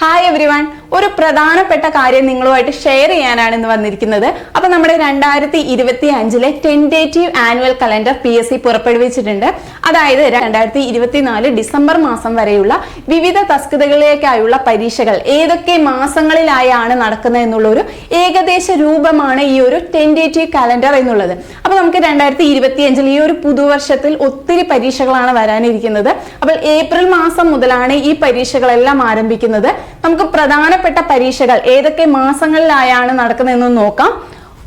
Hi, every one ഒരു പ്രധാനപ്പെട്ട കാര്യം നിങ്ങളുമായിട്ട് ഷെയർ ചെയ്യാനാണ് ഇന്ന് വന്നിരിക്കുന്നത്. അപ്പൊ നമ്മുടെ രണ്ടായിരത്തി ഇരുപത്തി അഞ്ചിലെ tentative annual calendar P S C പുറപ്പെടുവിച്ചിട്ടുണ്ട്. അതായത് രണ്ടായിരത്തി ഇരുപത്തിനാല് ഡിസംബർ മാസം വരെയുള്ള വിവിധ തസ്കതകളിലേക്കായുള്ള പരീക്ഷകൾ ഏതൊക്കെ മാസങ്ങളിലായാണ് നടക്കുന്നത് എന്നുള്ള ഒരു ഏകദേശ രൂപമാണ് ഈ ഒരു ടെൻഡേറ്റീവ് കലണ്ടർ എന്നുള്ളത്. അപ്പൊ നമുക്ക് രണ്ടായിരത്തി ഇരുപത്തി അഞ്ചിൽ ഈ ഒരു പുതുവർഷത്തിൽ ഒത്തിരി പരീക്ഷകളാണ് വരാനിരിക്കുന്നത്. അപ്പോൾ ഏപ്രിൽ മാസം മുതലാണ് ഈ പരീക്ഷകളെല്ലാം ആരംഭിക്കുന്നത്. നമുക്ക് പ്രധാനപ്പെട്ട പരീക്ഷകൾ ഏതൊക്കെ മാസങ്ങളിലായാണ് നടക്കുന്നതെന്ന് നോക്കാം.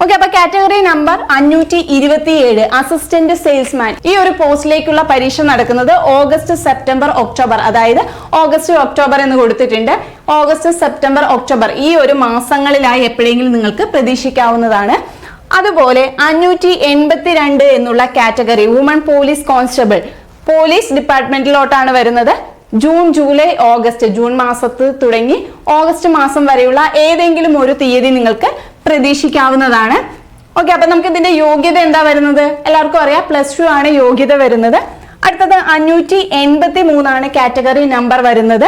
ഓക്കെ അപ്പൊ കാറ്റഗറി നമ്പർ അഞ്ഞൂറ്റി ഇരുപത്തിയേഴ് അസിസ്റ്റന്റ് സെയിൽസ്മാൻ ഈ ഒരു പോസ്റ്റിലേക്കുള്ള പരീക്ഷ നടക്കുന്നത് ഓഗസ്റ്റ് സെപ്റ്റംബർ ഒക്ടോബർ. അതായത് ഓഗസ്റ്റ് ഒക്ടോബർ എന്ന് കൊടുത്തിട്ടുണ്ട്. ഓഗസ്റ്റ് സെപ്റ്റംബർ ഒക്ടോബർ ഈ ഒരു മാസങ്ങളിലായി എപ്പോഴെങ്കിലും നിങ്ങൾക്ക് പ്രതീക്ഷിക്കാവുന്നതാണ്. അതുപോലെ അഞ്ഞൂറ്റി എൺപത്തിരണ്ട് എന്നുള്ള category woman police constable police ഡിപ്പാർട്ട്മെന്റിലോട്ടാണ് വരുന്നത്. ജൂൺ ജൂലൈ ഓഗസ്റ്റ് ജൂൺ മാസത്തിൽ തുടങ്ങി ഓഗസ്റ്റ് മാസം വരെയുള്ള ഏതെങ്കിലും ഒരു തീയതി നിങ്ങൾക്ക് പ്രതീക്ഷിക്കാവുന്നതാണ്. ഓക്കെ അപ്പൊ നമുക്ക് ഇതിന്റെ യോഗ്യത എന്താ വരുന്നത്? എല്ലാവർക്കും അറിയാം പ്ലസ് ടു ആണ് യോഗ്യത വരുന്നത്. അടുത്തത് അഞ്ഞൂറ്റി എൺപത്തി മൂന്നാണ് കാറ്റഗറി നമ്പർ വരുന്നത്.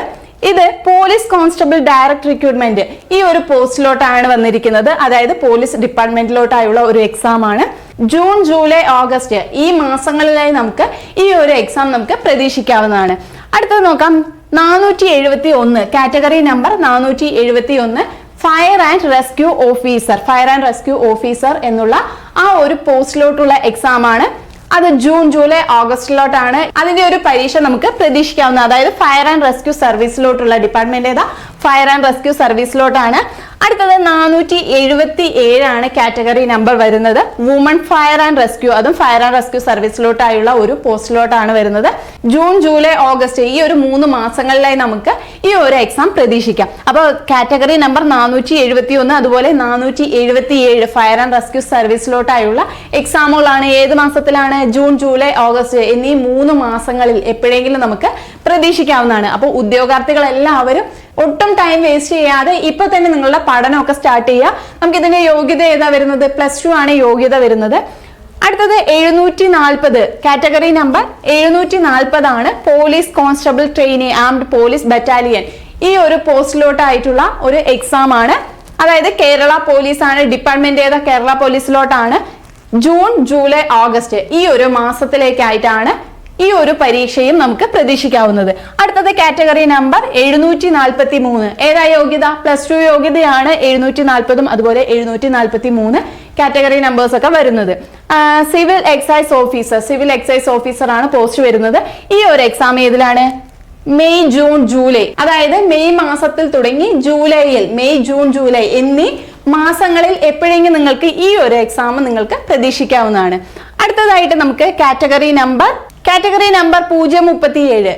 ഇത് പോലീസ് കോൺസ്റ്റബിൾ ഡയറക്ട് റിക്രൂട്ട്മെന്റ് ഈ ഒരു പോസ്റ്റിലോട്ടാണ് വന്നിരിക്കുന്നത്. അതായത് പോലീസ് ഡിപ്പാർട്ട്മെന്റിലോട്ടായുള്ള ഒരു എക്സാം ആണ്. ജൂൺ ജൂലൈ ഓഗസ്റ്റ് ഈ മാസങ്ങളിലായി നമുക്ക് ഈ ഒരു എക്സാം നമുക്ക് പ്രതീക്ഷിക്കാവുന്നതാണ്. അടുത്തത് നോക്കാം. നാനൂറ്റി എഴുപത്തി ഒന്ന് കാറ്റഗറി നമ്പർ നാനൂറ്റി എഴുപത്തി ഒന്ന് fire and rescue officer fire and rescue officer എന്നുള്ള ആ ഒരു പോസ്റ്റിലോട്ടുള്ള എക്സാം ആണ്. അത് ജൂൺ ജൂലൈ ഓഗസ്റ്റിലോട്ടാണ് അതിന്റെ ഒരു പരീക്ഷ നമുക്ക് പ്രതീക്ഷിക്കാവുന്ന അതായത് ഫയർ ആൻഡ് റെസ്ക്യൂ സർവീസിലോട്ടുള്ള ഡിപ്പാർട്ട്മെന്റ് ഏതാ? ഫയർ ആൻഡ് റെസ്ക്യൂ സർവീസിലോട്ടാണ് അടുത്തത് നാനൂറ്റി എഴുപത്തി ഏഴാണ് കാറ്റഗറി നമ്പർ വരുന്നത്. വുമൺ ഫയർ ആൻഡ് റെസ്ക്യൂ അതും ഫയർ ആൻഡ് റെസ്ക്യൂ സർവീസിലോട്ടായുള്ള ഒരു പോസ്റ്റിലോട്ടാണ് വരുന്നത്. ജൂൺ ജൂലൈ ഓഗസ്റ്റ് ഈ ഒരു മൂന്ന് മാസങ്ങളിലായി നമുക്ക് ഈ ഒരു എക്സാം പ്രതീക്ഷിക്കാം. അപ്പോൾ കാറ്റഗറി നമ്പർ നാനൂറ്റി എഴുപത്തി ഒന്ന് അതുപോലെ നാനൂറ്റി എഴുപത്തി ഏഴ് ഫയർ ആൻഡ് റെസ്ക്യൂ സർവീസിലോട്ടായുള്ള എക്സാമുകളാണ് ഏത് മാസത്തിലാണ്? ജൂൺ ജൂലൈ ഓഗസ്റ്റ് എന്നീ മൂന്ന് മാസങ്ങളിൽ എപ്പോഴെങ്കിലും നമുക്ക് പ്രതീക്ഷിക്കാവുന്നതാണ്. അപ്പോൾ ഉദ്യോഗാർത്ഥികൾ എല്ലാവരും ഒട്ടും ടൈം വേസ്റ്റ് ചെയ്യാതെ ഇപ്പൊ തന്നെ നിങ്ങളുടെ പഠനമൊക്കെ സ്റ്റാർട്ട് ചെയ്യുക. നമുക്ക് ഇതിന്റെ യോഗ്യത ഏതാ വരുന്നത്? പ്ലസ് ടു ആണ് യോഗ്യത വരുന്നത്. അടുത്തത് എഴുന്നൂറ്റി നാൽപ്പത് കാറ്റഗറി നമ്പർ എഴുന്നൂറ്റി നാൽപ്പതാണ് police constable trainee armed police battalion ഈ ഒരു പോസ്റ്റിലോട്ടായിട്ടുള്ള ഒരു എക്സാം ആണ്. അതായത് കേരള പോലീസ് ആണ്. ഡിപ്പാർട്ട്മെന്റ് ഏതാ? കേരള പോലീസിലോട്ടാണ് ജൂൺ ജൂലൈ ഓഗസ്റ്റ് ഈ ഒരു മാസത്തിലേക്കായിട്ടാണ് ഈ ഒരു പരീക്ഷയും നമുക്ക് പ്രതീക്ഷിക്കാവുന്നത്. അടുത്തത് കാറ്റഗറി നമ്പർ എഴുന്നൂറ്റി നാൽപ്പത്തി മൂന്ന് ഏതാ യോഗ്യത? പ്ലസ് ടു യോഗ്യതയാണ് എഴുന്നൂറ്റി നാൽപ്പതും അതുപോലെ എഴുന്നൂറ്റി നാൽപ്പത്തി മൂന്ന് കാറ്റഗറി നമ്പേഴ്സ് ഒക്കെ വരുന്നത്. Civil excise officer civil excise officer ആണ് പോസ്റ്റ് വരുന്നത്. ഈ ഒരു എക്സാം ഏതിലാണ്? May June July. അതായത് മെയ് മാസത്തിൽ തുടങ്ങി ജൂലൈയിൽ മെയ് ജൂൺ ജൂലൈ എന്നീ മാസങ്ങളിൽ എപ്പോഴെങ്കിലും നിങ്ങൾക്ക് ഈ ഒരു എക്സാം നിങ്ങൾക്ക് പ്രതീക്ഷിക്കാവുന്നതാണ്. അടുത്തതായിട്ട് നമുക്ക് കാറ്റഗറി നമ്പർ കാറ്റഗറി നമ്പർ പൂജ്യം മുപ്പത്തിയേഴ്.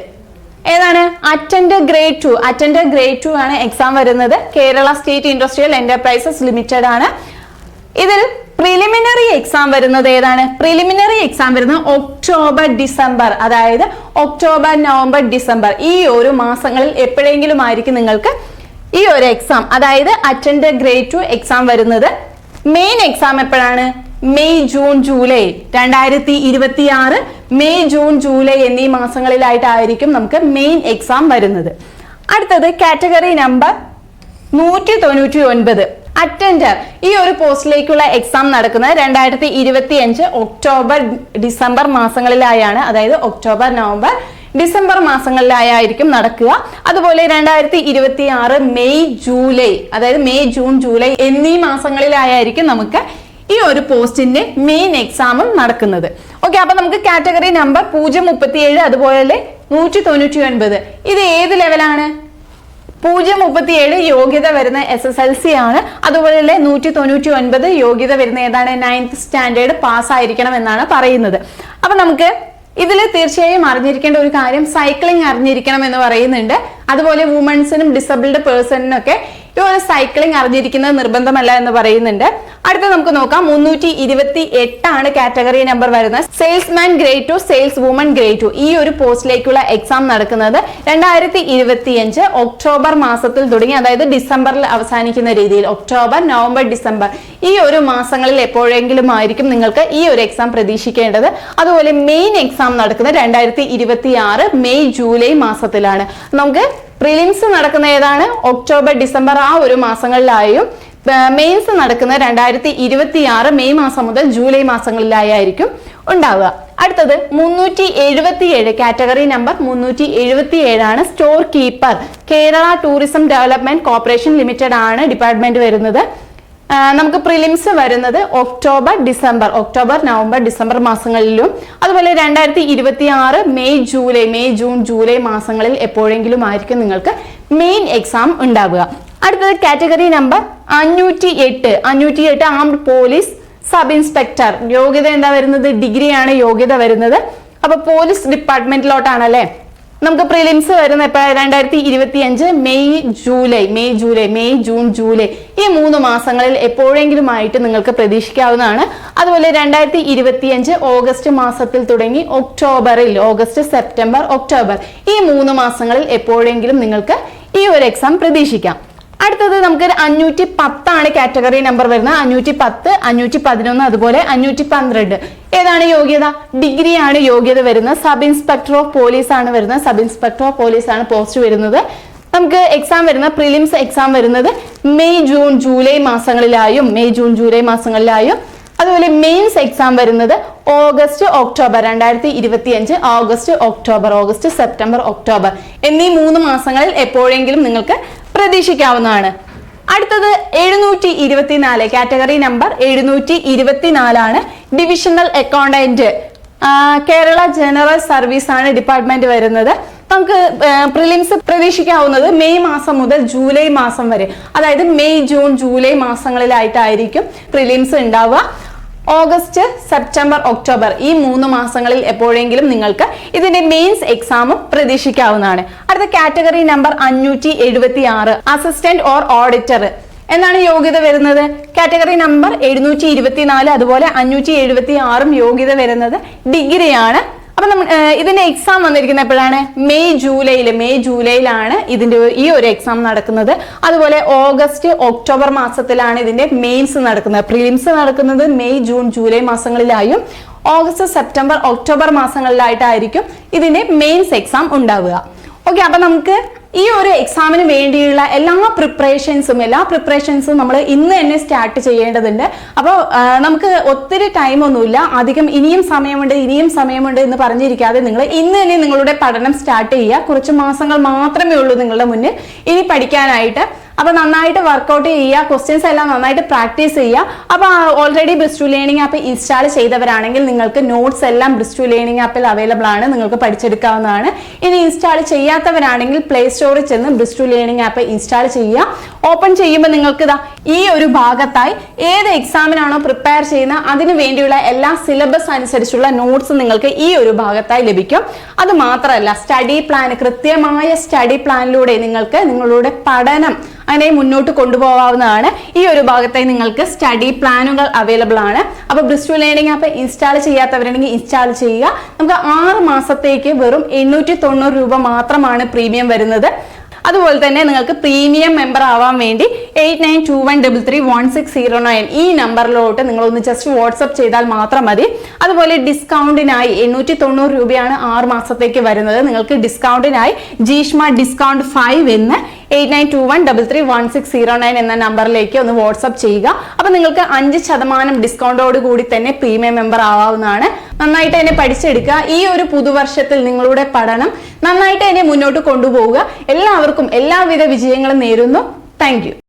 ഏതാണ്? Attend grade two attend grade two ആണ് എക്സാം വരുന്നത്. Kerala state industrial enterprises limited ആണ്. ഇതിൽ പ്രിലിമിനറി എക്സാം വരുന്നത് ഏതാണ്? പ്രിലിമിനറി എക്സാം വരുന്നത് ഒക്ടോബർ ഡിസംബർ അതായത് ഒക്ടോബർ നവംബർ ഡിസംബർ ഈ ഒരു മാസങ്ങളിൽ എപ്പോഴെങ്കിലും ആയിരിക്കും നിങ്ങൾക്ക് ഈ ഒരു എക്സാം അതായത് അറ്റൻഡ് ഗ്രേഡ് ടു എക്സാം വരുന്നത്. മെയിൻ എക്സാം എപ്പോഴാണ്? മെയ് ജൂൺ ജൂലൈ രണ്ടായിരത്തി ഇരുപത്തി ആറ് മെയ് ജൂൺ ജൂലൈ എന്നീ മാസങ്ങളിലായിട്ടായിരിക്കും നമുക്ക് മെയിൻ എക്സാം വരുന്നത്. അടുത്തത് കാറ്റഗറി നമ്പർ നൂറ്റി തൊണ്ണൂറ്റി ഒൻപത് അറ്റൻഡർ ഈ ഒരു പോസ്റ്റിലേക്കുള്ള എക്സാം നടക്കുന്നത് രണ്ടായിരത്തി ഇരുപത്തി അഞ്ച് ഒക്ടോബർ ഡിസംബർ മാസങ്ങളിലായാണ്. അതായത് ഒക്ടോബർ നവംബർ ഡിസംബർ മാസങ്ങളിലായിരിക്കും നടക്കുക. അതുപോലെ രണ്ടായിരത്തി ഇരുപത്തി ആറ് മെയ് ജൂലൈ അതായത് മെയ് ജൂൺ ജൂലൈ എന്നീ മാസങ്ങളിലായിരിക്കും നമുക്ക് ഈ ഒരു പോസ്റ്റിന്റെ മെയിൻ എക്സാമും നടക്കുന്നത്. ഓക്കെ അപ്പൊ നമുക്ക് കാറ്റഗറി നമ്പർ പൂജ്യം മുപ്പത്തിയേഴ് അതുപോലെ നൂറ്റി തൊണ്ണൂറ്റി ഒൻപത് ഇത് ഏത് ലെവലാണ് പൂജ്യം മുപ്പത്തിയേഴ് യോഗ്യത വരുന്ന എസ് എസ് എൽ സി ആണ്. അതുപോലെ നൂറ്റി തൊണ്ണൂറ്റി ഒൻപത് യോഗ്യത വരുന്ന ഏതാണ്? നയൻത് സ്റ്റാൻഡേർഡ് പാസ് ആയിരിക്കണം എന്നാണ് പറയുന്നത്. അപ്പൊ നമുക്ക് ഇതിൽ തീർച്ചയായും അറിഞ്ഞിരിക്കേണ്ട ഒരു കാര്യം സൈക്ലിംഗ് അറിഞ്ഞിരിക്കണം എന്ന് പറയുന്നുണ്ട്. അതുപോലെ വുമൺസിനും ഡിസബിൾഡ് പേഴ്സണിനും ഒക്കെ ഈ ഒരു സൈക്ലിംഗ് അറിഞ്ഞിരിക്കുന്നത് നിർബന്ധമല്ല എന്ന് പറയുന്നുണ്ട്. അടുത്ത നമുക്ക് നോക്കാം. മുന്നൂറ്റി ഇരുപത്തി എട്ടാണ് കാറ്റഗറി നമ്പർ വരുന്നത്. Salesman grade two sales woman grade two ഈ ഒരു പോസ്റ്റിലേക്കുള്ള എക്സാം നടക്കുന്നത് രണ്ടായിരത്തി ഇരുപത്തിയഞ്ച് ഒക്ടോബർ മാസത്തിൽ തുടങ്ങി അതായത് ഡിസംബറിൽ അവസാനിക്കുന്ന രീതിയിൽ. October November December. ഈ ഒരു മാസങ്ങളിൽ എപ്പോഴെങ്കിലും ആയിരിക്കും നിങ്ങൾക്ക് ഈ ഒരു എക്സാം പ്രതീക്ഷിക്കേണ്ടത്. അതുപോലെ മെയിൻ എക്സാം നടക്കുന്നത് രണ്ടായിരത്തി മെയ് ജൂലൈ മാസത്തിലാണ്. നമുക്ക് പ്രിലിംസ് നടക്കുന്ന ഏതാണ്? ഒക്ടോബർ ഡിസംബർ ആ ഒരു മാസങ്ങളിലായും മെയിൻസ് നടക്കുന്ന രണ്ടായിരത്തി ഇരുപത്തി ആറ് മെയ് മാസം മുതൽ ജൂലൈ മാസങ്ങളിലായിരിക്കും ഉണ്ടാവുക. അടുത്തത് മുന്നൂറ്റി എഴുപത്തി ഏഴ് കാറ്റഗറി നമ്പർ മുന്നൂറ്റി എഴുപത്തി ഏഴാണ് store keeper. Kerala tourism development corporation limited ആണ് ഡിപ്പാർട്ട്മെന്റ് വരുന്നത്. നമുക്ക് പ്രിലിംസ് വരുന്നത് October December. October November December മാസങ്ങളിലും. അതുപോലെ രണ്ടായിരത്തി ഇരുപത്തി ആറ് May July May June July മാസങ്ങളിൽ എപ്പോഴെങ്കിലും ആയിരിക്കും നിങ്ങൾക്ക് മെയിൻ എക്സാം ഉണ്ടാവുക. അടുത്തത് കാറ്റഗറി നമ്പർ അഞ്ഞൂറ്റി എട്ട് അഞ്ഞൂറ്റി എട്ട് ആംഡ് പോലീസ് സബ് ഇൻസ്പെക്ടർ യോഗ്യത എന്താ വരുന്നത്? ഡിഗ്രിയാണ് യോഗ്യത വരുന്നത്. അപ്പൊ പോലീസ് ഡിപ്പാർട്ട്മെന്റിലോട്ടാണല്ലേ നമുക്ക് പ്രിലിംസ് വരുന്ന എപ്പോഴാണ് രണ്ടായിരത്തി ഇരുപത്തി അഞ്ച് May July May July May June July ഈ മൂന്ന് മാസങ്ങളിൽ എപ്പോഴെങ്കിലും ആയിട്ട് നിങ്ങൾക്ക് പ്രതീക്ഷിക്കാവുന്നതാണ്. അതുപോലെ രണ്ടായിരത്തി ഇരുപത്തി അഞ്ച് ഓഗസ്റ്റ് മാസത്തിൽ തുടങ്ങി ഒക്ടോബറിൽ ഓഗസ്റ്റ് സെപ്റ്റംബർ ഒക്ടോബർ ഈ മൂന്ന് മാസങ്ങളിൽ എപ്പോഴെങ്കിലും നിങ്ങൾക്ക് ഈ ഒരു എക്സാം പ്രതീക്ഷിക്കാം. അടുത്തത് നമുക്ക് അഞ്ഞൂറ്റി പത്താണ് കാറ്റഗറി നമ്പർ വരുന്നത്. അഞ്ഞൂറ്റി പത്ത് അഞ്ഞൂറ്റി പതിനൊന്ന് അതുപോലെ അഞ്ഞൂറ്റി പന്ത്രണ്ട് ഏതാണ് യോഗ്യത? ഡിഗ്രി ആണ് യോഗ്യത വരുന്നത്. സബ് ഇൻസ്പെക്ടർ ഓഫ് പോലീസ് ആണ് വരുന്നത്. സബ് ഇൻസ്പെക്ടർ ഓഫ് പോലീസ് ആണ് പോസ്റ്റ് വരുന്നത്. നമുക്ക് എക്സാം വരുന്ന പ്രിലിംസ് എക്സാം വരുന്നത് മെയ് ജൂൺ ജൂലൈ മാസങ്ങളിലായും മെയ് ജൂൺ ജൂലൈ മാസങ്ങളിലായും. അതുപോലെ മെയിൻസ് എക്സാം വരുന്നത് ഓഗസ്റ്റ് ഒക്ടോബർ രണ്ടായിരത്തി ഇരുപത്തി അഞ്ച് August October August September October. എന്നീ മൂന്ന് മാസങ്ങളിൽ എപ്പോഴെങ്കിലും നിങ്ങൾക്ക് പ്രതീക്ഷിക്കാവുന്നതാണ്. അടുത്തത് എഴുന്നൂറ്റി ഇരുപത്തിനാല് കാറ്റഗറി നമ്പർ എഴുന്നൂറ്റി ഇരുപത്തിനാലാണ് divisional accountant. Kerala general service ആണ് ഡിപ്പാർട്ട്മെന്റ് വരുന്നത്. നമുക്ക് പ്രിലിംസ് പ്രതീക്ഷിക്കാവുന്നത് മെയ് മാസം മുതൽ ജൂലൈ മാസം വരെ. അതായത് മെയ് ജൂൺ ജൂലൈ മാസങ്ങളിലായിട്ടായിരിക്കും പ്രിലിംസ് ഉണ്ടാവുക. ഓഗസ്റ്റ് സെപ്റ്റംബർ ഒക്ടോബർ ഈ മൂന്ന് മാസങ്ങളിൽ എപ്പോഴെങ്കിലും നിങ്ങൾക്ക് ഇതിന്റെ മെയിൻസ് എക്സാമും പ്രതീക്ഷിക്കാവുന്നതാണ്. അടുത്ത കാറ്റഗറി നമ്പർ അഞ്ഞൂറ്റി എഴുപത്തി ആറ് അസിസ്റ്റന്റ് ഓർ ഓഡിറ്റർ എന്നാണ് യോഗ്യത വരുന്നത്? കാറ്റഗറി നമ്പർ എഴുന്നൂറ്റി ഇരുപത്തിനാല് അതുപോലെ അഞ്ഞൂറ്റി എഴുപത്തി ആറും യോഗ്യത വരുന്നത് ഡിഗ്രിയാണ്. അപ്പൊ നമ്മൾ ഇതിന്റെ എക്സാം വന്നിരിക്കുന്നത് എപ്പോഴാണ്? മെയ് ജൂലൈയിൽ മെയ് ജൂലൈയിലാണ് ഇതിന്റെ ഈ ഒരു എക്സാം നടക്കുന്നത്. അതുപോലെ ഓഗസ്റ്റ് ഒക്ടോബർ മാസത്തിലാണ് ഇതിന്റെ മെയിൻസ് നടക്കുന്നത്. പ്രിലിംസ് നടക്കുന്നത് മെയ് ജൂൺ ജൂലൈ മാസങ്ങളിലായും ഓഗസ്റ്റ് സെപ്റ്റംബർ ഒക്ടോബർ മാസങ്ങളിലായിട്ടായിരിക്കും ഇതിന്റെ മെയിൻസ് എക്സാം ഉണ്ടാവുക. ഓക്കെ അപ്പൊ നമുക്ക് ഈ ഒരു എക്സാമിന് വേണ്ടിയുള്ള എല്ലാ പ്രിപ്പറേഷൻസും എല്ലാ പ്രിപ്പറേഷൻസും നമ്മൾ ഇന്ന് തന്നെ സ്റ്റാർട്ട് ചെയ്യേണ്ടതുണ്ട്. അപ്പോൾ നമുക്ക് ഒത്തിരി ടൈമൊന്നുമില്ല അധികം ഇനിയും സമയമുണ്ട് ഇനിയും സമയമുണ്ട് എന്ന് പറഞ്ഞിരിക്കാതെ നിങ്ങൾ ഇന്ന് തന്നെ നിങ്ങളുടെ പഠനം സ്റ്റാർട്ട് ചെയ്യുക. കുറച്ച് മാസങ്ങൾ മാത്രമേ ഉള്ളൂ നിങ്ങളുടെ മുന്നിൽ ഇനി പഠിക്കാനായിട്ട്. അപ്പൊ നന്നായിട്ട് വർക്കൗട്ട് ചെയ്യുക ക്വസ്റ്റ്യൻസ് എല്ലാം നന്നായിട്ട് പ്രാക്ടീസ് ചെയ്യുക. അപ്പൊ ഓൾറെഡി ബ്രിസ്റ്റു ലേണിംഗ് ആപ്പ് ഇൻസ്റ്റാൾ ചെയ്തവരാണെങ്കിൽ നിങ്ങൾക്ക് നോട്ട്സ് എല്ലാം ബ്രിസ്റ്റു ലേണിംഗ് ആപ്പിൽ അവൈലബിൾ ആണ്. നിങ്ങൾക്ക് പഠിച്ചെടുക്കാവുന്നതാണ്. ഇനി ഇൻസ്റ്റാൾ ചെയ്യാത്തവരാണെങ്കിൽ പ്ലേ സ്റ്റോറിൽ ചെന്ന് ബ്രിസ്റ്റു ലേണിംഗ് ആപ്പ് ഇൻസ്റ്റാൾ ചെയ്യുക. ഓപ്പൺ ചെയ്യുമ്പോൾ നിങ്ങൾക്ക് ഇതാ ഈ ഒരു ഭാഗത്തായി ഏത് എക്സാമിനാണോ പ്രിപ്പയർ ചെയ്യുന്ന അതിനു വേണ്ടിയുള്ള എല്ലാ സിലബസ് അനുസരിച്ചുള്ള നോട്ട്സ് നിങ്ങൾക്ക് ഈ ഒരു ഭാഗത്തായി ലഭിക്കും. അത് മാത്രമല്ല സ്റ്റഡി പ്ലാൻ കൃത്യമായ സ്റ്റഡി പ്ലാനിലൂടെ നിങ്ങൾക്ക് നിങ്ങളുടെ പഠനം അങ്ങനെ മുന്നോട്ട് കൊണ്ടുപോകാവുന്നതാണ് ഈ ഒരു ഭാഗത്തായി നിങ്ങൾക്ക് സ്റ്റഡി പ്ലാനുകൾ അവൈലബിൾ ആണ്. അപ്പൊ ബ്രിസ്റ്റു ലേണിംഗ് ആപ്പ് ഇൻസ്റ്റാൾ ചെയ്യാത്തവരുണ്ടെങ്കിൽ ഇൻസ്റ്റാൾ ചെയ്യുക. നമുക്ക് ആറ് മാസത്തേക്ക് വെറും എണ്ണൂറ്റി തൊണ്ണൂറ് രൂപ മാത്രമാണ് പ്രീമിയം വരുന്നത്. അതുപോലെ തന്നെ നിങ്ങൾക്ക് പ്രീമിയം മെമ്പർ ആവാൻ വേണ്ടി eight nine two one double three one six zero nine ഈ നമ്പറിലോട്ട് നിങ്ങൾ ഒന്ന് ജസ്റ്റ് വാട്സപ്പ് ചെയ്താൽ മാത്രം മതി. അതുപോലെ ഡിസ്കൗണ്ടിനായി എണ്ണൂറ്റി തൊണ്ണൂറ് രൂപയാണ് ആറ് മാസത്തേക്ക് വരുന്നത്. നിങ്ങൾക്ക് ഡിസ്കൗണ്ടിനായി ജീഷ്മ ഡിസ്കൗണ്ട് ഫൈവ് എന്ന് eight nine two one double three one six zero nine എന്ന നമ്പറിലേക്ക് ഒന്ന് വാട്സപ്പ് ചെയ്യുക. അപ്പൊ നിങ്ങൾക്ക് അഞ്ച് ശതമാനം ഡിസ്കൗണ്ടോട് കൂടി തന്നെ പ്രീമിയം മെമ്പർ ആവാവുന്നതാണ്. നന്നായിട്ട് തന്നെ പഠിച്ചെടുക്കുക. ഈ ഒരു പുതുവർഷത്തിൽ നിങ്ങളുടെ പഠനം നന്നായിട്ട് തന്നെ മുന്നോട്ട് കൊണ്ടുപോവുക. എല്ലാവർക്കും എല്ലാവിധ വിജയങ്ങളും നേരുന്നു. താങ്ക്